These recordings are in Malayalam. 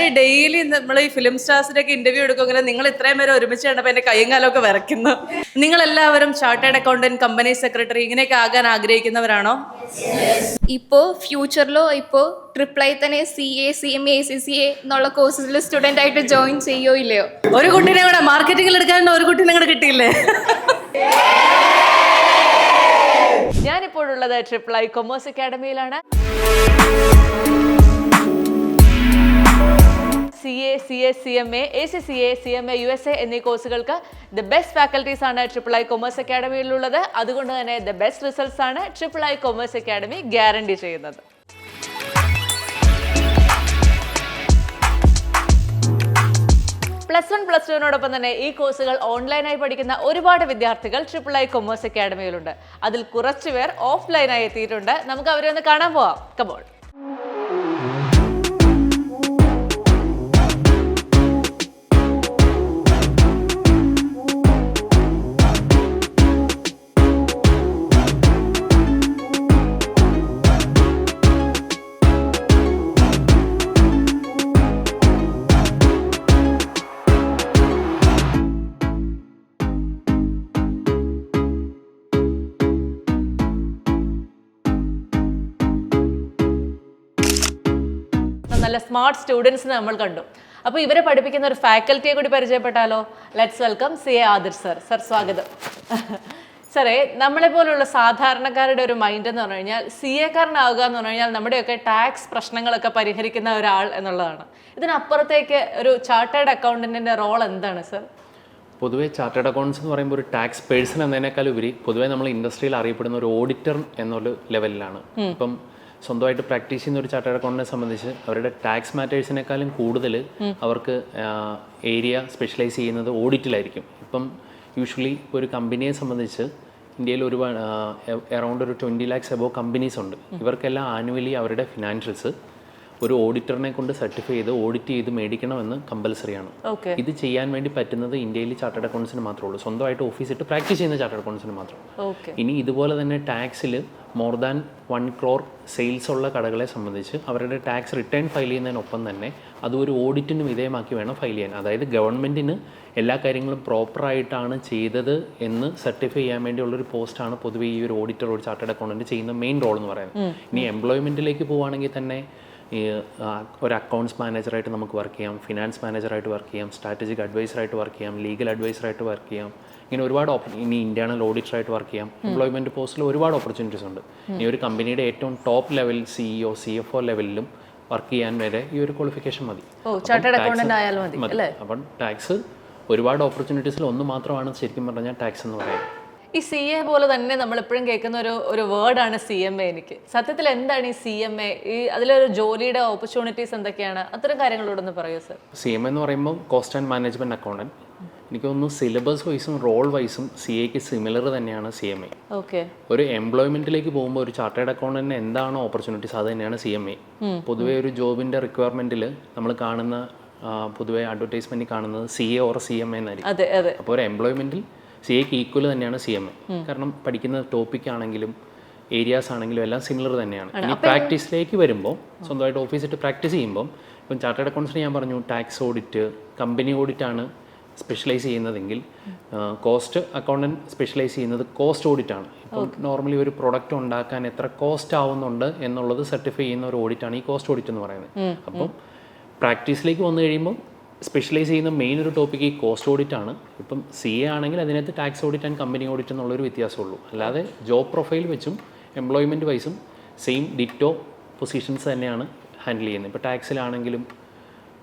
ഞാൻ ഡെയിലി നമ്മൾ ഈ ഫിലിം സ്റ്റാർസിന്റെ ഒക്കെ ഇന്റർവ്യൂ എടുക്കുമെങ്കിലും നിങ്ങൾ ഇത്രയും പേരെ ഒരുമിച്ച് കണ്ടപ്പോൾ എന്റെ കൈയും കാലമൊക്കെ വിറയ്ക്കുന്നു. നിങ്ങൾ എല്ലാവരും ചാർട്ടേഡ് അക്കൗണ്ടന്റ് കമ്പനി സെക്രട്ടറി ഇങ്ങനെയൊക്കെ ആകാൻ ആഗ്രഹിക്കുന്നവരാണോ? ഇപ്പോ ഫ്യൂച്ചറിലോ ഇപ്പോ ട്രിപ്പിൾ ഐ തന്നെ C A C M A C C A എന്നുള്ള കോഴ്സസിൽ സ്റ്റുഡന്റ് ആയിട്ട് ജോയിൻ ചെയ്യോ ഇല്ലയോ? ഒരു കുട്ടീനെ കൂടെ മാർക്കറ്റിംഗിൽ എടുക്കാൻ ഒരു കുട്ടീനെ കൂടെ കിട്ടിയില്ലേ? ഞാനിപ്പോഴുള്ളത് triple I commerce അക്കാഡമിയിലാണ് C A C S C M A A C C A C M A U S A എന്നീ കോഴ്സുകൾക്ക് ദ ബെസ്റ്റ് ഫാക്കൽറ്റീസ് ആണ് ട്രിപ്പിൾ ഐ കൊമേഴ്സ് അക്കാഡമിയിലുള്ളത് അതുകൊണ്ട് തന്നെ ദ ബെസ്റ്റ് റിസൾട്ട്സ് ആണ് triple I commerce academy guarantee ചെയ്യുന്നത്. പ്ലസ് വൺ പ്ലസ് ടുവിനോടൊപ്പം തന്നെ ഈ കോഴ്സുകൾ ഓൺലൈനായി പഠിക്കുന്ന ഒരുപാട് വിദ്യാർത്ഥികൾ ട്രിപ്പിൾ ഐ കൊമേഴ്സ് അക്കാഡമിയിലുണ്ട് അതിൽ കുറച്ചുപേർ ഓഫ്ലൈനായി എത്തിയിട്ടുണ്ട്. നമുക്ക് അവരെ ഒന്ന് കാണാൻ പോവാം. കമോൾ സ്മാർട്ട് സ്റ്റുഡൻസിനെ നമ്മൾ കണ്ടു. അപ്പോൾ ഇവരെ പഠിപ്പിക്കുന്ന ഒരു ഫാക്കൽറ്റിയെ കൂടി പരിചയപ്പെട്ടാലോ? Let's welcome C A Adhir sir sir സ്വാഗതം. സാറേ നമ്മളെ പോലുള്ള സാധാരണക്കാരുടെ ഒരു മൈൻഡ് എന്ന് പറഞ്ഞു കഴിഞ്ഞാൽ സി എക്കാരനാവുക എന്ന് പറഞ്ഞു കഴിഞ്ഞാൽ നമ്മുടെയൊക്കെ ടാക്സ് പ്രശ്നങ്ങളൊക്കെ പരിഹരിക്കുന്ന ഒരാൾ എന്നുള്ളതാണ്. ഇതിനപ്പുറത്തേക്ക് ഒരു ചാർട്ടേഡ് അക്കൗണ്ടന്റിന്റെ റോൾ എന്താണ് സർ പൊതുവേ ചാർട്ടേഡ് അക്കൗണ്ട്സ് എന്ന് പറയുമ്പോൾ ഒരു ടാക്സ് പേഴ്സൺ എന്നതിനേക്കാൾ ഉപരി പൊതുവേ നമ്മൾ ഇൻഡസ്ട്രിയിൽ അറിയപ്പെടുന്ന ഒരു ഓഡിറ്റർ എന്നൊരു ലെവലിലാണ് ഇപ്പം സ്വന്തമായിട്ട് പ്രാക്ടീസ് ചെയ്യുന്ന ഒരു ചാർട്ടേഡ് അക്കൗണ്ടിനെ സംബന്ധിച്ച് അവരുടെ ടാക്സ് മാറ്റേഴ്സിനെക്കാളും കൂടുതൽ അവർക്ക് ഏരിയ സ്പെഷ്യലൈസ് ചെയ്യുന്നത് ഓഡിറ്റിലായിരിക്കും. ഇപ്പം യൂഷ്വലി ഒരു കമ്പനിയെ സംബന്ധിച്ച് ഇന്ത്യയിൽ ഒരുപാട് അറൗണ്ട് ഒരു ട്വന്റി ലാക്സ് എബോ കമ്പനീസ് ഉണ്ട് ഇവർക്കെല്ലാം ആനുവലി അവരുടെ ഫിനാൻഷ്യൽസ്. ഒരു ഓഡിറ്ററിനെ കൊണ്ട് സർട്ടിഫൈ ചെയ്ത് ഓഡിറ്റ് ചെയ്ത് മേടിക്കണമെന്ന് കമ്പൽസറി ആണ് ഓക്കെ ഇത് ചെയ്യാൻ വേണ്ടി പറ്റുന്നത് ഇന്ത്യയിൽ ചാർട്ടേഡ് അക്കൗണ്ട്സിന് മാത്രമേ ഉള്ളൂ. സ്വന്തമായിട്ട് ഓഫീസ് ഇട്ട് പ്രാക്ടീസ് ചെയ്യുന്ന ചാർട്ടേഡ് അക്കൗണ്ട്സിന് മാത്രം. ഓക്കെ ഇനി ഇതുപോലെ തന്നെ ടാക്സിൽ more than one crore sales ഉള്ള കടകളെ സംബന്ധിച്ച് അവരുടെ ടാക്സ് റിട്ടേൺ ഫയൽ ചെയ്യുന്നതിനൊപ്പം തന്നെ അത് ഒരു ഓഡിറ്റിന് വിധേയമാക്കി വേണം ഫയൽ ചെയ്യാൻ. അതായത് ഗവൺമെന്റിന് എല്ലാ കാര്യങ്ങളും പ്രോപ്പറായിട്ടാണ് ചെയ്തത് എന്ന് സർട്ടിഫൈ ചെയ്യാൻ വേണ്ടിയുള്ളൊരു പോസ്റ്റാണ് പൊതുവേ ഈ ഒരു ഓഡിറ്റർ ഒരു ചാർട്ടേഡ് അക്കൗണ്ടന്റ് ചെയ്യുന്ന മെയിൻ റോൾ എന്ന് പറയുന്നത്. ഇനി എംപ്ലോയ്മെന്റിലേക്ക് പോവുകയാണെങ്കിൽ തന്നെ ഈ ഒരു അക്കൗണ്ട്സ് മാനേജറായിട്ട് നമുക്ക് വർക്ക് ചെയ്യാം ഫിനാൻസ് മാനേജറായിട്ട് വർക്ക് ചെയ്യാം സ്ട്രാറ്റജിക് അഡ്വൈസറായിട്ട് വർക്ക് ചെയ്യാം ലീഗൽ അഡ്വൈസറായിട്ട് വർക്ക് ചെയ്യാം. ഇങ്ങനെ ഒരുപാട് ഓപ്പർ ഇനി ഇന്റേണൽ ഓഡിറ്ററായിട്ട് വർക്ക് ചെയ്യാം. എംപ്ലോയ്മെന്റ് പോസ്റ്റിൽ ഒരുപാട് ഓപ്പർച്യൂണിറ്റീസ് ഉണ്ട്. ഈ ഒരു കമ്പനിയുടെ ഏറ്റവും top level CEO C F O ലെവലിലും work ചെയ്യാൻ വരെ ഈ ഒരു ക്വാളിഫിക്കേഷൻ മതി. അപ്പം ടാക്സ് ഒരുപാട് ഓപ്പർച്യൂണിറ്റീസിൽ ഒന്ന് മാത്രമാണ് ശരിക്കും പറഞ്ഞാൽ ടാക്സ് എന്ന് പറയുന്നത്. ഈ സി എ പോലെ തന്നെ നമ്മൾ എപ്പോഴും കേൾക്കുന്ന ഒരു ഒരു വേർഡാണ് സി എം എ എനിക്ക്. സത്യത്തിൽ എന്താണ് ഈ സി എം എ ഈ അതിലൊരു ജോലിയുടെ ഓപ്പർച്യൂണിറ്റീസ് എന്തൊക്കെയാണ്? അത്തരം കാര്യങ്ങളോടൊന്ന് പറയൂ സർ സി എം എന്ന് പറയുമ്പോൾ കോസ്റ്റ് ആൻഡ് മാനേജ്മെന്റ് അക്കൗണ്ടന്റ് എനിക്ക് തോന്നുന്നു സിലബസ് വൈസും റോൾ വൈസും സി എക്ക് സിമിലർ തന്നെയാണ് സി എം എ ഓക്കെ ഒരു എംപ്ലോയ്മെന്റിലേക്ക് പോകുമ്പോൾ ഒരു ചാർട്ടേഡ് അക്കൗണ്ടന്റിന് എന്താണ് ഓപ്പർച്യൂണിറ്റീസ് അത് തന്നെയാണ് സി എം എ പൊതുവേ ഒരു ജോബിന്റെ റിക്വയർമെന്റിൽ നമ്മൾ കാണുന്ന പൊതുവേ അഡ്വർടൈസ്മെന്റിൽ കാണുന്നത് C A or C M A എന്നായിരിക്കും. അപ്പോൾ ഒരു എംപ്ലോയ്മെന്റിൽ സി എക്ക് ഈക്വൽ തന്നെയാണ് സി എം എ കാരണം പഠിക്കുന്ന ടോപ്പിക് ആണെങ്കിലും ഏരിയാസ് ആണെങ്കിലും എല്ലാം സിമിലർ തന്നെയാണ്. ഇനി പ്രാക്ടീസിലേക്ക് വരുമ്പോൾ സ്വന്തമായിട്ട് ഓഫീസിട്ട് പ്രാക്ടീസ് ചെയ്യുമ്പോൾ ഇപ്പം ചാർട്ടേഡ് അക്കൗണ്ട്സിന് ഞാൻ പറഞ്ഞു ടാക്സ് ഓഡിറ്റ് കമ്പനി ഓഡിറ്റ് ആണ് സ്പെഷ്യലൈസ് ചെയ്യുന്നതെങ്കിൽ കോസ്റ്റ് അക്കൗണ്ടന്റ് സ്പെഷ്യലൈസ് ചെയ്യുന്നത് കോസ്റ്റ് ഓഡിറ്റ് ആണ്. ഇപ്പം നോർമലി ഒരു പ്രൊഡക്റ്റ് ഉണ്ടാക്കാൻ എത്ര കോസ്റ്റ് ആവുന്നുണ്ട് എന്നുള്ളത് സർട്ടിഫൈ ചെയ്യുന്ന ഒരു ഓഡിറ്റ് ആണ് ഈ കോസ്റ്റ് ഓഡിറ്റ് എന്ന് പറയുന്നത്. അപ്പം പ്രാക്ടീസിലേക്ക് വന്നു കഴിയുമ്പോൾ സ്പെഷ്യലൈസ് ചെയ്യുന്ന മെയിൻ ഒരു ടോപ്പിക് ഈ കോസ്റ്റ് ഓഡിറ്റ് ആണ്. ഇപ്പം സി എ ആണെങ്കിൽ അതിനകത്ത് tax audit and company audit എന്നുള്ളൊരു വ്യത്യാസമുള്ളൂ. അല്ലാതെ ജോബ് പ്രൊഫൈൽ വെച്ചും എംപ്ലോയ്മെന്റ് വൈസും സെയിം ഡിറ്റോ പൊസിഷൻസ് തന്നെയാണ് ഹാൻഡിൽ ചെയ്യുന്നത്. ഇപ്പോൾ ടാക്സിലാണെങ്കിലും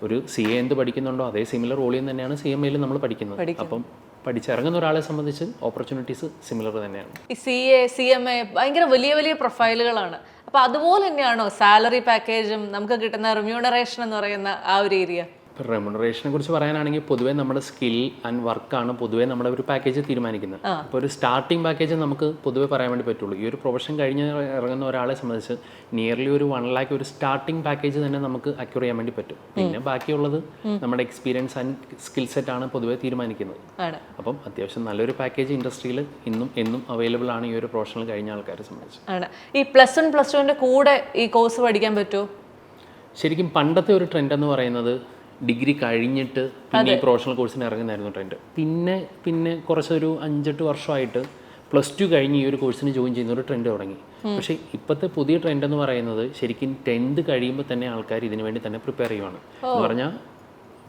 ഒരു സി എ എന്ത് പഠിക്കുന്നുണ്ടോ അതേ സിമിലർ റോളിൽ തന്നെയാണ് സി എം എയിൽ നമ്മൾ പഠിക്കുന്നത്. അപ്പം പഠിച്ചിറങ്ങുന്ന ഒരാളെ സംബന്ധിച്ച് ഓപ്പർച്യൂണിറ്റീസ് സിമിലർ തന്നെയാണ്. ഈ C A C M A ഭയങ്കര വലിയ വലിയ പ്രൊഫൈലുകളാണ് അപ്പോൾ അതുപോലെ തന്നെയാണോ സാലറി പാക്കേജും നമുക്ക് കിട്ടുന്ന റിമ്യൂണറേഷൻ എന്ന് പറയുന്ന ആ ഒരു ഏരിയ ഇപ്പോൾ റെമുണറേഷനെ കുറിച്ച് പറയാനാണെങ്കിൽ പൊതുവേ നമ്മുടെ സ്കിൽ ആൻഡ് വർക്കാണ് പൊതുവേ നമ്മുടെ ഒരു പാക്കേജ് തീരുമാനിക്കുന്നത്. അപ്പോൾ ഒരു സ്റ്റാർട്ടിംഗ് പാക്കേജ് നമുക്ക് പൊതുവേ പറയാൻ വേണ്ടി പറ്റുള്ളൂ. ഈ ഒരു പ്രൊഫഷൻ കഴിഞ്ഞ് ഇറങ്ങുന്ന ഒരാളെ സംബന്ധിച്ച് നിയർലി ഒരു വൺ ലാക്ക് ഒരു സ്റ്റാർട്ടിംഗ് പാക്കേജ് തന്നെ നമുക്ക് അക്യൂർ ചെയ്യാൻ വേണ്ടി പറ്റും. പിന്നെ ബാക്കിയുള്ളത് നമ്മുടെ എക്സ്പീരിയൻസ് ആൻഡ് സ്കിൽ സെറ്റ് ആണ് പൊതുവേ തീരുമാനിക്കുന്നത്. അപ്പം അത്യാവശ്യം നല്ലൊരു പാക്കേജ് ഇൻഡസ്ട്രിയിൽ ഇന്നും എന്നും അവൈലബിൾ ആണ് ഈ ഒരു പ്രൊഫഷണൽ കഴിഞ്ഞ ആൾക്കാരെ സംബന്ധിച്ച്. ആണ്. ഈ പ്ലസ് വൺ പ്ലസ് ടുവിന്റെ കൂടെ ഈ കോഴ്സ് പഠിക്കാൻ പറ്റുമോ? ശരിക്കും പണ്ടത്തെ ഒരു ട്രെൻഡ് എന്ന് പറയുന്നത് ഡിഗ്രി കഴിഞ്ഞിട്ട് പിന്നെ ഈ പ്രൊഫഷണൽ കോഴ്സിന് ഇറങ്ങുന്നതായിരുന്നു ട്രെൻഡ് പിന്നെ പിന്നെ കുറച്ചൊരു അഞ്ചെട്ട് വർഷമായിട്ട് പ്ലസ് ടു കഴിഞ്ഞ് ഈ ഒരു കോഴ്സിന് ജോയിൻ ചെയ്യുന്ന ഒരു ട്രെൻഡ് തുടങ്ങി. പക്ഷേ ഇപ്പോഴത്തെ പുതിയ ട്രെൻഡ് എന്ന് പറയുന്നത് ശരിക്കും ടെൻത്ത് കഴിയുമ്പോൾ തന്നെ ആൾക്കാർ ഇതിനു വേണ്ടി തന്നെ പ്രിപ്പയർ ചെയ്യുവാണ്. എന്ന് പറഞ്ഞാൽ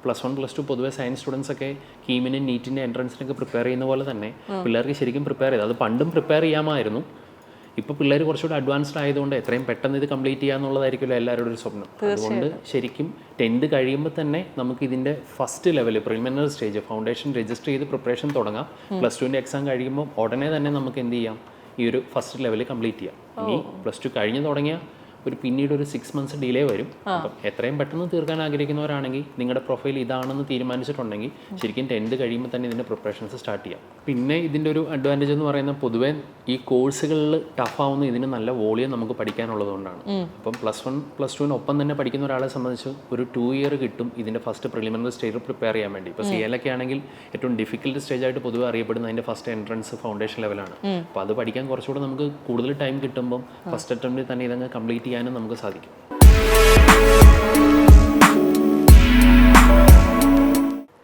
പ്ലസ് വൺ പ്ലസ് ടു പൊതുവേ സയൻസ് സ്റ്റുഡൻസ് ഒക്കെ കീമിനും നീറ്റിന്റെ എൻട്രൻസിനൊക്കെ പ്രിപ്പയർ ചെയ്യുന്ന പോലെ തന്നെ പിള്ളേർക്ക് ശരിക്കും പ്രിപ്പയർ ചെയ്ത് അത് പണ്ടും പ്രിപ്പയർ ചെയ്യാമായിരുന്നു. ഇപ്പോൾ പിള്ളേർ കുറച്ചുകൂടി അഡ്വാൻസ്ഡ് ആയതുകൊണ്ട് എത്രയും പെട്ടെന്ന് ഇത് കംപ്ലീറ്റ് ചെയ്യാന്നുള്ളതായിരിക്കുമല്ലോ എല്ലാവരുടെ ഒരു സ്വപ്നം. അതുകൊണ്ട് ശരിക്കും ടെൻത്ത് കഴിയുമ്പോൾ തന്നെ നമുക്ക് ഇതിന്റെ first level preliminary stage foundation register ചെയ്ത് പ്രിപ്പറേഷൻ തുടങ്ങാം. പ്ലസ് ടുവിന്റെ എക്സാം കഴിയുമ്പോൾ ഉടനെ തന്നെ നമുക്ക് എന്ത് ചെയ്യാം? ഈ ഒരു ഫസ്റ്റ് ലെവൽ കംപ്ലീറ്റ് ചെയ്യാം. ഇനി പ്ലസ് ടു കഴിഞ്ഞ് തുടങ്ങിയ ഒരു പിന്നീട് ഒരു സിക്സ് മന്ത്സ് ഡിലേ വരും. അപ്പം എത്രയും പെട്ടെന്ന് തീർക്കാൻ ആഗ്രഹിക്കുന്നവരാണെങ്കിൽ നിങ്ങളുടെ പ്രൊഫൈൽ ഇതാണെന്ന് തീരുമാനിച്ചിട്ടുണ്ടെങ്കിൽ ശരിക്കും ടെൻത്ത് കഴിയുമ്പോൾ തന്നെ ഇതിന്റെ പ്രിപ്പറേഷൻസ് സ്റ്റാർട്ട് ചെയ്യാം. പിന്നെ ഇതിന്റെ ഒരു അഡ്വാന്റേജ് എന്ന് പറയുന്നത് പൊതുവേ ഈ കോഴ്സുകളിൽ ടഫ് ആവുന്ന ഇതിന് നല്ല വോളിയം നമുക്ക് പഠിക്കാനുള്ളതുകൊണ്ടാണ് അപ്പം പ്ലസ് വൺ പ്ലസ് ടുവിന് ഒപ്പം തന്നെ പഠിക്കുന്ന ഒരാളെ സംബന്ധിച്ച് ഒരു ടു ഇയർ കിട്ടും ഇതിന്റെ ഫസ്റ്റ് പ്രിലിമിനറി സ്റ്റേജ് പ്രിപ്പയർ ചെയ്യാൻ വേണ്ടി. ഇപ്പോൾ സി ഒക്കെ ആണെങ്കിൽ ഏറ്റവും ഡിഫിക്കൽട്ട് സ്റ്റേജ് ആയിട്ട് പൊതുവെ അറിയപ്പെടുന്ന അതിന്റെ ഫസ്റ്റ് എൻട്രൻസ് ഫൗണ്ടേഷൻ ലെവലാണ് അപ്പോൾ അത് പഠിക്കാൻ കുറച്ചുകൂടെ നമുക്ക് കൂടുതൽ ടൈം കിട്ടുമ്പോൾ ഫസ്റ്റ് അറ്റംപ്റ്റിൽ തന്നെ ഇതങ്ങ് കംപ്ലീറ്റ് ചെയ്യാനും നമുക്ക് സാധിക്കും.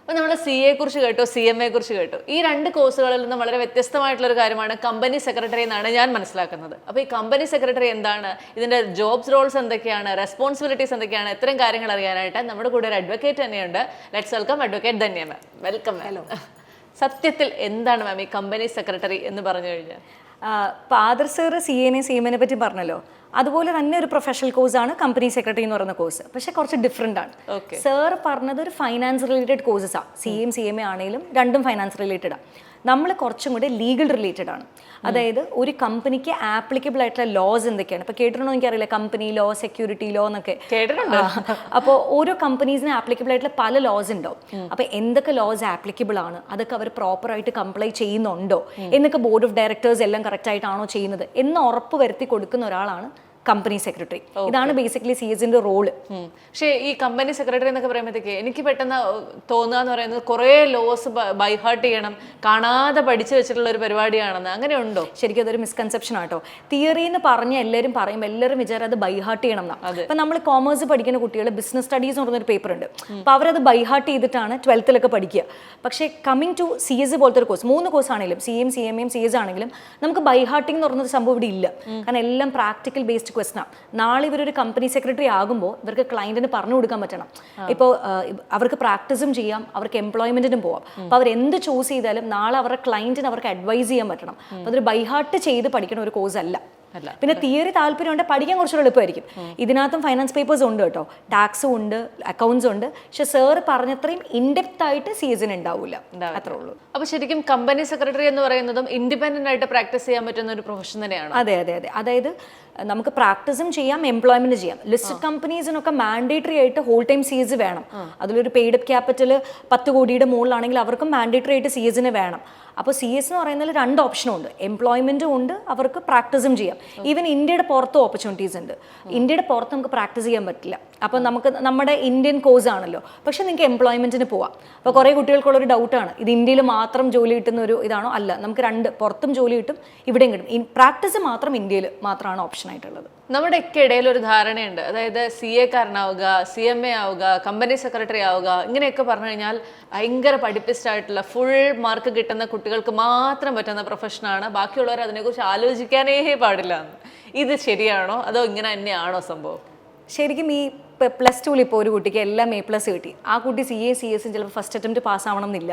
അപ്പോൾ നമ്മൾ സി എ കുറിച്ച് കേട്ടോ സി എം എ കുറിച്ച് കേട്ടോ. ഈ രണ്ട് കോഴ്സുകളിൽ നിന്നും വളരെ വ്യത്യസ്തമായിട്ടുള്ള ഒരു കാര്യമാണ് കമ്പനി സെക്രട്ടറി എന്നാണ് ഞാൻ മനസ്സിലാക്കുന്നത്. അപ്പോൾ ഈ കമ്പനി സെക്രട്ടറി എന്താണ്? ഇതിന്റെ ജോബ്സ് റോൾസ് എന്തൊക്കെയാണ്? റെസ്പോൺസിബിലിറ്റീസ് എന്തൊക്കെയാണ്? ഇത്തരം കാര്യങ്ങൾ അറിയാനായിട്ട് നമ്മുടെ കൂടെ ഒരു അഡ്വക്കേറ്റ് തന്നെയുണ്ട്. Let's welcome advocate Dhanya ma'am welcome hello സത്യത്തിൽ എന്താണ് മാം ഈ കമ്പനി സെക്രട്ടറി എന്ന് പറഞ്ഞു കഴിഞ്ഞാൽ? ആദർ സാർ സി എനെ സി എമ്മിനെ പറ്റി പറഞ്ഞല്ലോ. അതുപോലെ തന്നെ ഒരു പ്രൊഫഷണൽ കോഴ്സ് ആണ് കമ്പനി സെക്രട്ടറി എന്ന് പറയുന്ന കോഴ്സ് പക്ഷെ കുറച്ച് ഡിഫറെന്റ് ആണ്. സർ പറഞ്ഞത് ഒരു finance related കോഴ്സസാണ് C M C M A ആണെങ്കിലും രണ്ടും ഫൈനാൻസ് റിലേറ്റഡ് ആണ് നമ്മൾ കുറച്ചും കൂടി ലീഗൽ റിലേറ്റഡ് ആണ്. അതായത് ഒരു കമ്പനിക്ക് ആപ്ലിക്കബിൾ ആയിട്ടുള്ള ലോസ് എന്തൊക്കെയാണ്? ഇപ്പോൾ കേട്ടിട്ടുണ്ടോ എനിക്കറിയില്ല. കമ്പനി ലോ സെക്യൂരിറ്റി ലോ എന്നൊക്കെ. കേട്ടിട്ടുണ്ട്. അപ്പോൾ ഓരോ കമ്പനീസിന് ആപ്ലിക്കബിൾ ആയിട്ടുള്ള പല ലോസ് ഉണ്ടാവും. അപ്പോൾ എന്തൊക്കെ ലോസ് ആപ്ലിക്കബിൾ ആണ്? അതൊക്കെ അവർ പ്രോപ്പറായിട്ട് കംപ്ലൈ ചെയ്യുന്നുണ്ടോ? എന്നൊക്കെ ബോർഡ് ഓഫ് ഡയറക്ടേഴ്സ് എല്ലാം കറക്റ്റ് ആയിട്ടാണോ ചെയ്യുന്നത്? എന്ന് ഉറപ്പ് വരുത്തി കൊടുക്കുന്ന ഒരാളാണ് കമ്പനി സെക്രട്ടറി ഇതാണ് ബേസിക്കലി സി എസിന്റെ റോൾ പക്ഷേ ഈ കമ്പനി സെക്രട്ടറി എന്നൊക്കെ പറയുമ്പോഴത്തേക്ക് എനിക്ക് പെട്ടെന്ന് തോന്നുക എന്ന് പറയുന്നത് കുറേ ലോസ് ബൈഹാർട്ട് ചെയ്യണം കാണാതെ പഠിച്ചു വെച്ചിട്ടുള്ള ഒരു പരിപാടിയാണെന്ന്. അങ്ങനെ ഉണ്ടോ? ശരിക്കും അതൊരു മിസ്കൺസെപ്ഷൻ ആട്ടോ. തിയറി എന്ന് പറഞ്ഞ എല്ലാവരും പറയും എല്ലാവരും വിചാരം അത് ബൈഹാർട്ട് ചെയ്യണം എന്നാ. അപ്പൊ നമ്മൾ കോമേഴ്സ് പഠിക്കുന്ന കുട്ടികൾ ബിസിനസ് സ്റ്റഡീസ് എന്ന് പറഞ്ഞൊരു പേപ്പർ ഉണ്ട്. അപ്പൊ അവരത് ബൈഹാർട്ട് ചെയ്തിട്ടാണ് ട്വൽത്തിലൊക്കെ പഠിക്കുക. പക്ഷേ കമ്മിങ് ടു സി എസ് പോലത്തെ ഒരു കോഴ്സ് മൂന്ന് കോഴ്സ് ആണെങ്കിലും C M C M M C S ആണെങ്കിലും നമുക്ക് ബൈഹാർട്ടിംഗ് എന്ന് പറഞ്ഞൊരു സംഭവം ഇവിടെ ഇല്ല. കാരണം എല്ലാം പ്രാക്ടിക്കൽ ബേസ്ഡ് ക്വസ്റ്റനാണ് നാളെ ഇവരൊരു കമ്പനി സെക്രട്ടറി ആകുമ്പോൾ ഇവർക്ക് ക്ലയന്റിന് പറഞ്ഞു കൊടുക്കാൻ പറ്റണം. ഇപ്പോൾ അവർക്ക് പ്രാക്ടീസും ചെയ്യാം അവർക്ക് എംപ്ലോയ്മെന്റിനും പോവാം. അപ്പോൾ അവർ എന്ത് ചൂസ് ചെയ്താലും നാളെ അവരുടെ ക്ലയന്റിന് അവർക്ക് അഡ്വൈസ് ചെയ്യാൻ പറ്റണം. അപ്പോൾ അതൊരു ബൈഹാർട്ട് ചെയ്ത് പഠിക്കണ ഒരു കോഴ്സ് അല്ല. പിന്നെ തിയറി താല്പര്യമുണ്ട് പഠിക്കാൻ കുറച്ചുകൂടെ എളുപ്പമായിരിക്കും. ഇതിനകത്തും ഫൈനാൻസ് പേപ്പേഴ്സ് ഉണ്ട് കേട്ടോ. ടാക്സും ഉണ്ട് അക്കൗണ്ട്സ് ഉണ്ട്. പക്ഷെ സാർ പറഞ്ഞത്രയും ഇൻഡെപ്ത് ആയിട്ട് സി എസിന് ഉണ്ടാവില്ല. അത്രേ ഉള്ളൂ. അപ്പൊ ശരിക്കും കമ്പനി സെക്രട്ടറി എന്ന് പറയുന്നതും ഇൻഡിപെൻഡന്റ് ആയിട്ട് പ്രാക്ടീസ് ചെയ്യാൻ പറ്റുന്ന ഒരു പ്രൊഫഷൻ തന്നെയാണ്? അതെ അതെ അതെ. അതായത് നമുക്ക് പ്രാക്ടീസും ചെയ്യാം എംപ്ലോയ്മെന്റ് ചെയ്യാം. ലിസ്റ്റഡ് കമ്പനീസിനൊക്കെ മാൻഡേറ്ററി ആയിട്ട് ഹോൾ ടൈം സി എസ് വേണം. അതിലൊരു പെയ്ഡ് ക്യാപിറ്റൽ പത്ത് കോടിയുടെ മുകളിലാണെങ്കിൽ അവർക്കും മാൻഡേറ്ററി ആയിട്ട് സി എസിന് വേണം. അപ്പോൾ സി എസ് എന്ന് പറയുന്നതിൽ രണ്ട് ഓപ്ഷനും ഉണ്ട്. എംപ്ലോയ്മെന്റും ഉണ്ട് അവർക്ക് പ്രാക്ടീസും ചെയ്യാം. ഈവൻ ഇന്ത്യയുടെ പുറത്തും ഓപ്പർച്യൂണിറ്റീസ് ഉണ്ട്. ഇന്ത്യയുടെ പുറത്ത് നമുക്ക് പ്രാക്ടീസ് ചെയ്യാൻ പറ്റില്ല. അപ്പോൾ നമുക്ക് നമ്മുടെ ഇന്ത്യൻ കോഴ്സ് ആണല്ലോ. പക്ഷേ നിങ്ങൾക്ക് എംപ്ലോയ്മെന്റിന് പോവാം. അപ്പോൾ കുറേ കുട്ടികൾക്കുള്ളൊരു ഡൗട്ടാണ് ഇത് ഇന്ത്യയിൽ മാത്രം ജോലി കിട്ടുന്ന ഒരു ഇതാണോ? അല്ല. നമുക്ക് രണ്ട് പുറത്തും ജോലി കിട്ടും ഇവിടെയും കിട്ടും. പ്രാക്ടീസ് മാത്രം ഇന്ത്യയിൽ മാത്രമാണ് ഓപ്ഷൻ ആയിട്ടുള്ളത് നമ്മുടെ ഒക്കെ ഇടയിൽ ഒരു ധാരണയുണ്ട്. അതായത് സി എ കാരനാവുക സി എം എ ആവുക കമ്പനി സെക്രട്ടറി ആവുക ഇങ്ങനെയൊക്കെ പറഞ്ഞു കഴിഞ്ഞാൽ ഭയങ്കര പഠിപ്പിസ്റ്റ് ആയിട്ടുള്ള ഫുൾ മാർക്ക് കിട്ടുന്ന കുട്ടികൾക്ക് മാത്രം പറ്റുന്ന പ്രൊഫഷനാണ് ബാക്കിയുള്ളവർ അതിനെക്കുറിച്ച് ആലോചിക്കാനേ പാടില്ല. ഇത് ശരിയാണോ? അതോ ഇങ്ങനെ തന്നെയാണോ സംഭവം? ശരിക്കും ഈ പ്ലസ് ടുവിൽ ഇപ്പോൾ ഒരു കുട്ടിക്ക് എല്ലാം എ പ്ലസ് കിട്ടി. ആ കുട്ടി സി എ സി എസും ചിലപ്പോൾ ഫസ്റ്റ് അറ്റംപ്റ്റ് പാസ് ആവണം എന്നില്ല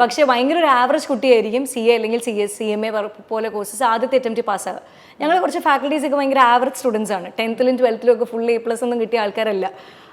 പക്ഷേ ഭയങ്കര ഒരു ആവറേജ് കുട്ടിയായിരിക്കും സി എ അല്ലെങ്കിൽ C S C M A പോലെ കോഴ്സസ് ആദ്യത്തെ അറ്റംപ്റ്റ് പാസ്സാകുക ഞങ്ങൾ കുറച്ച് ഫാക്കൽറ്റീസ് ഒക്കെ ഭയങ്കര ആവറേജ് സ്റ്റുഡൻസ് ആണ്. ടെൻത്തിലും ട്വൽത്തിലും ഒക്കെ ഫുൾ എ പ്ലസ് ഒന്നും കിട്ടിയ ആൾക്കാരല്ല.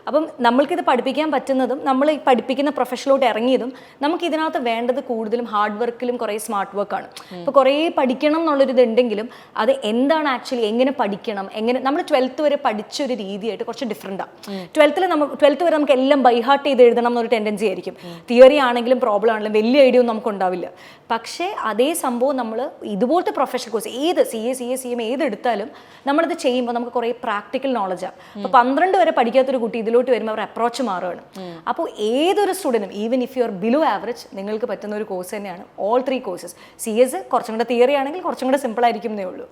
അപ്പം നമ്മൾക്കിത് പഠിപ്പിക്കാൻ പറ്റുന്നതും നമ്മൾ ഈ പഠിപ്പിക്കുന്ന പ്രൊഫഷനിലോട്ട് ഇറങ്ങിയതും നമുക്ക് ഇതിനകത്ത് വേണ്ടത് കൂടുതലും ഹാർഡ് വർക്കിലും കുറേ സ്മാർട്ട് വർക്കാണ് ഇപ്പോൾ കുറേ പഠിക്കണം എന്നുള്ളൊരിത് ഉണ്ടെങ്കിലും അത് എന്താണ് ആക്ച്വലി എങ്ങനെ പഠിക്കണം എങ്ങനെ നമ്മൾ ട്വൽത്ത് വരെ പഠിച്ച ഒരു രീതിയായിട്ട് കുറച്ച് ഡിഫറെന്റ് ആണ് ട്വൽത്തിൽ നമുക്ക് ട്വൽത്ത് വരെ നമുക്ക് എല്ലാം ബൈഹാർട്ട് ചെയ്ത് എഴുതണം എന്നൊരു ടെൻഡൻസി ആയിരിക്കും. തിയറി ആണെങ്കിലും പ്രോബ്ലം ആണെങ്കിലും വലിയ ഐഡിയ ഒന്നും നമുക്ക് ഉണ്ടാവില്ല. പക്ഷേ അതേ സംഭവം നമ്മൾ ഇതുപോലത്തെ പ്രൊഫഷണൽ കോഴ്സ് ഏത് C A C A C M ഏത് എടുത്താലും നമ്മളത് ചെയ്യുമ്പോൾ നമുക്ക് കുറേ പ്രാക്ടിക്കൽ നോളജാണ് അപ്പോൾ പന്ത്രണ്ട് വരെ പഠിക്കാത്തൊരു കുട്ടി ഇതിലോട്ട് വരുമ്പോൾ അവർ അപ്രോച്ച് മാറുകയാണ്. അപ്പോൾ ഏതൊരു സ്റ്റുഡന്റും even if you are below average നിങ്ങൾക്ക് പറ്റുന്ന ഒരു കോഴ്സ് തന്നെയാണ്. All three courses C S കുറച്ചും കൂടെ തിയറി ആണെങ്കിൽ കുറച്ചും കൂടെ സിമ്പിൾ ആയിരിക്കും എന്നേ ഉള്ളൂ.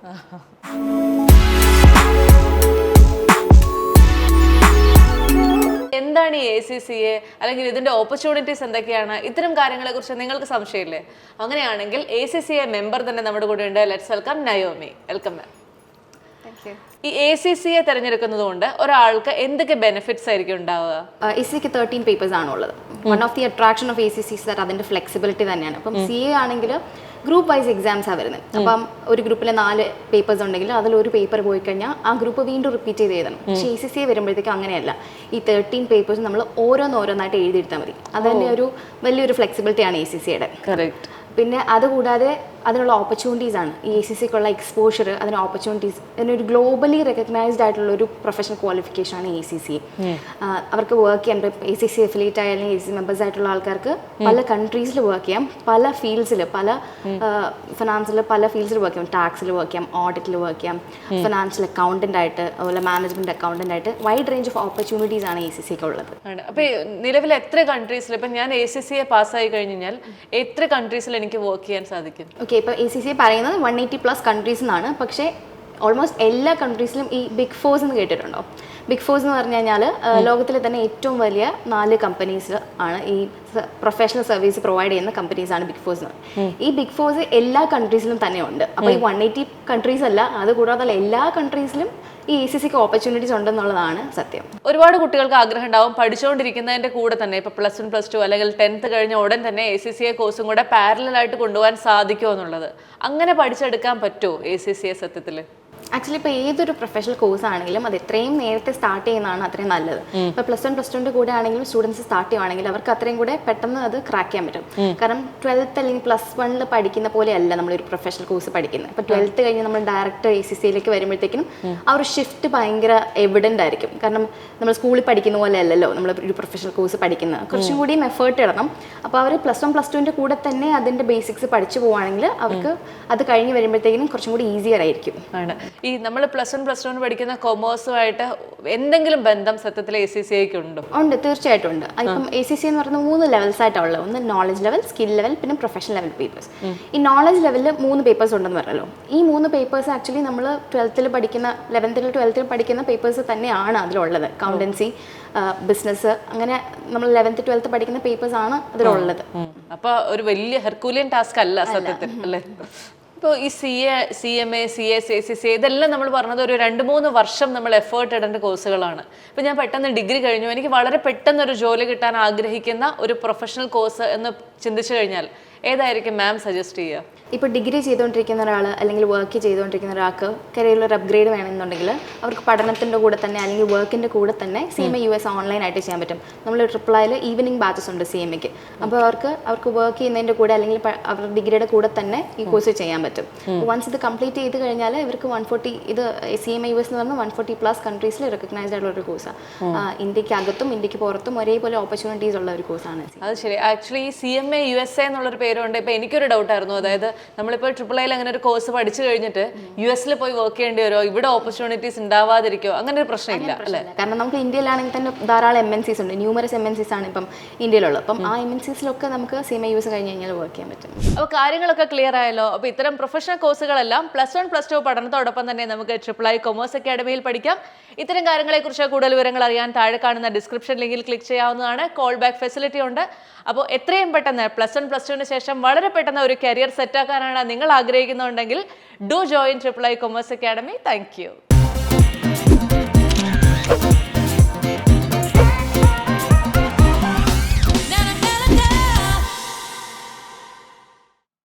എന്താണ് ഈ എ സി സി എ അല്ലെങ്കിൽ ഇതിന്റെ ഓപ്പർച്യൂണിറ്റീസ് എന്തൊക്കെയാണ്? ഇത്തരം കാര്യങ്ങളെ കുറിച്ച് നിങ്ങൾക്ക് സംശയമില്ലേ? അങ്ങനെയാണെങ്കിൽ A C C A member തന്നെ നമ്മുടെ കൂടെ ഉണ്ട്. Let's welcome Naomi welcome ma'am ഈ എ സി സി എ തിരഞ്ഞെടുക്കുന്നത് കൊണ്ട് ഒരാൾക്ക് എന്തൊക്കെ ബെനിഫിറ്റ്സ് ആയിരിക്കും ഉണ്ടാവുക? എ സിക്ക് തേർട്ടീൻ പേപ്പേഴ്സ് ആണ് ഉള്ളത്. One of the attraction of A C C sir അതിന്റെ ഫ്ലെക്സിബിലിറ്റി തന്നെയാണ്. അപ്പം സി എ ആണെങ്കിൽ ഗ്രൂപ്പ് വൈസ് എക്സാംസ് ആണ് വരുന്നത്. അപ്പം ഒരു ഗ്രൂപ്പിലെ നാല് പേപ്പേഴ്സ് ഉണ്ടെങ്കിൽ അതിൽ ഒരു പേപ്പർ പോയി കഴിഞ്ഞാൽ ആ ഗ്രൂപ്പ് വീണ്ടും റിപ്പീറ്റ് ചെയ്ത് എഴുതണം. പക്ഷേ എ സി സി വരുമ്പോഴത്തേക്കും അങ്ങനെയല്ല. ഈ തേർട്ടീൻ പേപ്പേഴ്സ് നമ്മൾ ഓരോന്നോരോന്നായിട്ട് എഴുതിയെടുത്താൽ മതി. അതന്നെ ഒരു വലിയൊരു ഫ്ലെക്സിബിലിറ്റിയാണ് എ സി സിയുടെ കറക്റ്റ് പിന്നെ അതുകൂടാതെ അതിനുള്ള ഓപ്പർച്യൂണിറ്റീസ് ആണ്. ഈ എ സി സിക്കുള്ള എക്സ്പോഷർ അതിന് ഓപ്പർച്യൂണിറ്റീസ് അതിനൊരു ഗ്ലോബലി റെക്കഗ്നൈസ്ഡ് ആയിട്ടുള്ള ഒരു പ്രൊഫഷണൽ ക്വാളിഫിക്കേഷൻ ആണ് എ സി സി അവർക്ക് വർക്ക് ചെയ്യാൻ എ സി സി അഫിലിയേറ്റ് ആയ അല്ലെങ്കിൽ എ സി മെമ്പേഴ്സ് ആയിട്ടുള്ള ആൾക്കാർക്ക് പല കൺട്രീസിൽ വർക്ക് ചെയ്യാം. പല ഫീൽഡ്സിൽ പല ഫിനാൻസിൽ പല ഫീൽഡ്സിൽ വർക്ക് ചെയ്യാം. ടാക്സിൽ വർക്ക് ചെയ്യാം ഓഡിറ്റിൽ വർക്ക് ചെയ്യാം ഫിനാൻഷ്യൽ അക്കൗണ്ടന്റ് ആയിട്ട് അതുപോലെ മാനേജ്മെന്റ് അക്കൗണ്ടന്റ് ആയിട്ട് വൈഡ് റേഞ്ച് ഓഫ് ഓപ്പർച്യൂണിറ്റീസ് ആണ് എ സി സിക്ക് ഉള്ളത്. അപ്പോൾ നിലവിൽ എത്ര കൺട്രീസിൽ ഇപ്പം ഞാൻ എ സി സി എ പാസ്സായി കഴിഞ്ഞാൽ എത്ര കൺട്രീസിൽ എനിക്ക് വർക്ക് ചെയ്യാൻ സാധിക്കും? ഓക്കെ ഇപ്പോൾ എ സി സി പറയുന്നത് വൺ എയ്റ്റി പ്ലസ് കൺട്രീസ് എന്നാണ് പക്ഷേ ഓൾമോസ്റ്റ് എല്ലാ കൺട്രീസിലും ഈ ബിഗ് ഫോഴ്സ് എന്ന് കേട്ടിട്ടുണ്ടോ? ബിഗ് ഫോഴ്സ് എന്ന് പറഞ്ഞു കഴിഞ്ഞാൽ ലോകത്തിലെ തന്നെ ഏറ്റവും വലിയ നാല് കമ്പനീസ് ആണ് ഈ പ്രൊഫഷണൽ സർവീസ് പ്രൊവൈഡ് ചെയ്യുന്ന കമ്പനീസ് ആണ് ബിഗ് ഫോഴ്സ് ഈ ബിഗ് ഫോഴ്സ് എല്ലാ കൺട്രീസിലും തന്നെ ഉണ്ട്. അപ്പോൾ ഈ വൺ എയ്റ്റി കൺട്രീസ് അല്ല അത് കൂടാതെ എല്ലാ കൺട്രീസിലും ഈ എ സി സിക്ക് ഓപ്പർച്യൂണിറ്റീസ് ഉണ്ടെന്നുള്ളതാണ് സത്യം. ഒരുപാട് കുട്ടികൾക്ക് ആഗ്രഹം ഉണ്ടാവും പഠിച്ചുകൊണ്ടിരിക്കുന്നതിന്റെ കൂടെ തന്നെ. ഇപ്പൊ പ്ലസ് വൺ പ്ലസ് ടു അല്ലെങ്കിൽ ടെൻത്ത് കഴിഞ്ഞ ഉടൻ തന്നെ എ സി സി എ കോഴ്സും കൂടെ പാരലായിട്ട് കൊണ്ടുപോകാൻ സാധിക്കുമോ എന്നുള്ളത്. അങ്ങനെ പഠിച്ചെടുക്കാൻ പറ്റുമോ എ സി സി എ സത്യത്തിൽ ആക്ച്വലി ഇപ്പോൾ ഏതൊരു പ്രൊഫഷണൽ കോഴ്സ് ആണെങ്കിലും അത് എത്രയും നേരത്തെ സ്റ്റാർട്ട് ചെയ്യുന്നതാണ് അത്രയും നല്ലത്. ഇപ്പോൾ പ്ലസ് വൺ പ്ലസ് ടുന്റെ കൂടെ ആണെങ്കിലും സ്റ്റുഡൻസ് സ്റ്റാർട്ട് ചെയ്യുവാണെങ്കിൽ അവർക്ക് അത്രയും കൂടെ പെട്ടെന്ന് അത് ക്രാക്ക് ചെയ്യാൻ പറ്റും. കാരണം ട്വൽത്ത് അല്ലെങ്കിൽ പ്ലസ് വണ്ണിൽ പഠിക്കുന്ന പോലെ അല്ല നമ്മൾ ഒരു പ്രൊഫഷണൽ കോഴ്സ് പഠിക്കുന്നത്. ഇപ്പോൾ ട്വൽത്ത് കഴിഞ്ഞ് നമ്മൾ ഡയറക്റ്റ് എ സി സിയിലേക്ക് വരുമ്പോഴത്തേക്കും ആ ഒരു ഷിഫ്റ്റ് ഭയങ്കര എവിഡന്റ് ആയിരിക്കും. കാരണം നമ്മൾ സ്കൂളിൽ പഠിക്കുന്ന പോലെ അല്ലല്ലോ നമ്മൾ ഒരു പ്രൊഫഷണൽ കോഴ്സ് പഠിക്കുന്നത്. കുറച്ചും കൂടിയും എഫേർട്ട് ഇടണം. അപ്പോൾ അവർ പ്ലസ് വൺ പ്ലസ് ടുവിന്റെ കൂടെ തന്നെ അതിന്റെ ബേസിക്സ് പഠിച്ചു പോവുകയാണെങ്കിൽ അവർക്ക് അത് കഴിഞ്ഞ് വരുമ്പോഴത്തേക്കിനും കുറച്ചും കൂടി ഈസിയർ ആയിരിക്കും. ആണ്. ഈ നമ്മൾ പ്ലസ് വൺ പ്ലസ് ടു പഠിക്കുന്ന കൊമേഴ്സുമായിട്ട് എന്തെങ്കിലും ബന്ധം സത്യത്തിൽ എ സി സി ഐക്ക് ഉണ്ടോ ഉണ്ട് തീർച്ചയായിട്ടും ഉണ്ട്. ഇപ്പം എ സി സി എന്ന് പറയുന്നത് മൂന്ന് ലെവൽസ് ആയിട്ടാണ് ഉള്ളത്. ഒന്ന് നോളജ് ലെവൽ സ്കിൽ ലെവൽ പിന്നെ പ്രൊഫഷണൽ ലെവൽ പേപ്പേഴ്സ് ഈ നോളജ് ലെവലിൽ മൂന്ന് പേപ്പേഴ്സ് ഉണ്ടെന്ന് പറഞ്ഞല്ലോ. ഈ മൂന്ന് പേപ്പേഴ്സ് ആക്ച്വലി നമ്മൾ ട്വൽത്തിൽ പഠിക്കുന്ന ലെവൻത്തിൽ ട്വൽത്തിൽ പഠിക്കുന്ന പേപ്പേഴ്സ് തന്നെയാണ് അതിലുള്ളത്. അക്കൗണ്ടൻസി ബിസിനസ് അങ്ങനെ നമ്മൾ ലെവൻത്ത് ട്വൽത്ത് പഠിക്കുന്ന പേപ്പേഴ്സ് ആണ് അതിലുള്ളത്. അപ്പൊ ഒരു വലിയ ഹെർക്കൂലിയൻ ടാസ്ക് അല്ല സത്യത്തിൽ അല്ലേ? ഇപ്പോൾ ഈ C A C M A C A C C ഇതെല്ലാം നമ്മൾ പറഞ്ഞത് ഒരു രണ്ട് മൂന്ന് വർഷം നമ്മൾ എഫേർട്ട് ഇടേണ്ട കോഴ്സുകളാണ് ഇപ്പോൾ ഞാൻ പെട്ടെന്ന് ഡിഗ്രി കഴിഞ്ഞു. എനിക്ക് വളരെ പെട്ടെന്ന് ഒരു ജോലി കിട്ടാൻ ആഗ്രഹിക്കുന്ന ഒരു പ്രൊഫഷണൽ കോഴ്സ് എന്ന് ചിന്തിച്ചു കഴിഞ്ഞാൽ ഏതായിരിക്കും മാം സജസ്റ്റ് ചെയ്യുക? ഇപ്പോൾ ഡിഗ്രി ചെയ്തുകൊണ്ടിരിക്കുന്ന ഒരാൾ അല്ലെങ്കിൽ വർക്ക് ചെയ്തുകൊണ്ടിരിക്കുന്ന ഒരാൾക്ക് കരിയറിൽ ഒരു അപ്ഗ്രേഡ് വേണമെന്നുണ്ടെങ്കിൽ അവർക്ക് പഠനത്തിന്റെ കൂടെ തന്നെ അല്ലെങ്കിൽ വർക്കിന്റെ കൂടെ തന്നെ C M A U S ഓൺലൈനായിട്ട് ചെയ്യാൻ പറ്റും. നമ്മൾ ട്രിപ്പിളായിൽ ഈവനിങ് ബാച്ചസ് ഉണ്ട് സി എം എക്ക് അപ്പോൾ അവർക്ക് അവർക്ക് വർക്ക് ചെയ്യുന്നതിന്റെ കൂടെ അല്ലെങ്കിൽ അവരുടെ ഡിഗ്രിയുടെ കൂടെ തന്നെ ഈ കോഴ്സ് ചെയ്യാൻ പറ്റും. വൺസ് ഇത് കംപ്ലീറ്റ് ചെയ്ത് കഴിഞ്ഞാൽ ഇവർക്ക് വൺ ഫോർട്ടി ഇത് C M A U S എന്ന് പറഞ്ഞാൽ വൺ ഫോർട്ടി പ്ലസ് കൺട്രീസിൽ റെക്കഗ്നൈസ്ഡ് ആയിട്ടുള്ള ഒരു കോഴ്സാണ് ഇന്ത്യയ്ക്ക് അകത്തും ഇന്ത്യയ്ക്ക് പുറത്തും ഒരേപോലെ ഓപ്പർച്യൂണിറ്റീസ് ഉള്ള ഒരു കോഴ്സാണ് അത് ശരി. Actually C M A U S എന്നുള്ളൊരു പേരുണ്ട്. ഇപ്പൊ എനിക്കൊരു ഡൗട്ട് ആയിരുന്നു. അതായത് നമ്മളിപ്പോൾ ട്രിപ്പിൾ ഐയിൽ അങ്ങനെ ഒരു കോഴ്സ് പഠിച്ചു കഴിഞ്ഞിട്ട് യു എസിൽ പോയി വർക്ക് ചെയ്യേണ്ടി വരുമോ ഇവിടെ ഓപ്പർച്യൂണിറ്റീസ് ഉണ്ടാവാതിരിക്കോ? അങ്ങനെ ഒരു പ്രശ്നമില്ല അല്ലേ? കാരണം നമുക്ക് ഇന്ത്യയിലാണെങ്കിൽ തന്നെ ധാരാളം എം എൻ സീസ് ഉണ്ട്. ന്യൂമറസ് എം എൻ സീസ് ആണ് ഇപ്പം ഇന്ത്യയിലുള്ളത്. അപ്പം ആ എം എൻ സീസിലൊക്കെ നമുക്ക് സിമ എം ഐ യൂസ് കഴിഞ്ഞ് കഴിഞ്ഞാൽ വർക്ക് ചെയ്യാൻ പറ്റും. അപ്പോൾ കാര്യങ്ങളൊക്കെ ക്ലിയർ ആയല്ലോ. അപ്പോൾ ഇത്തരം പ്രൊഫഷണൽ കോഴ്സുകളെല്ലാം പ്ലസ് വൺ പ്ലസ് ടു പഠനത്തോടൊപ്പം തന്നെ നമുക്ക് ട്രിപ്പിൾ ഐ കൊമേഴ്സ് അക്കാഡമിയിൽ പഠിക്കാം. ഇത്തരം കാര്യങ്ങളെക്കുറിച്ച് കൂടുതൽ വിവരങ്ങൾ അറിയാൻ താഴെ കാണുന്ന ഡിസ്ക്രിപ്ഷൻ ലിങ്കിൽ ക്ലിക്ക് ചെയ്യാവുന്നതാണ്. കോൾ ബാക്ക് ഫെസിലിറ്റി ഉണ്ട്. അപ്പോൾ എത്രയും പെട്ടെന്ന് പ്ലസ് വൺ പ്ലസ് ടുവിന് ശേഷം വളരെ പെട്ടെന്ന് ഒരു കരിയർ സെറ്റാക്കാനാണ് നിങ്ങൾ ആഗ്രഹിക്കുന്നുണ്ടെങ്കിൽ do join triple I commerce academy thank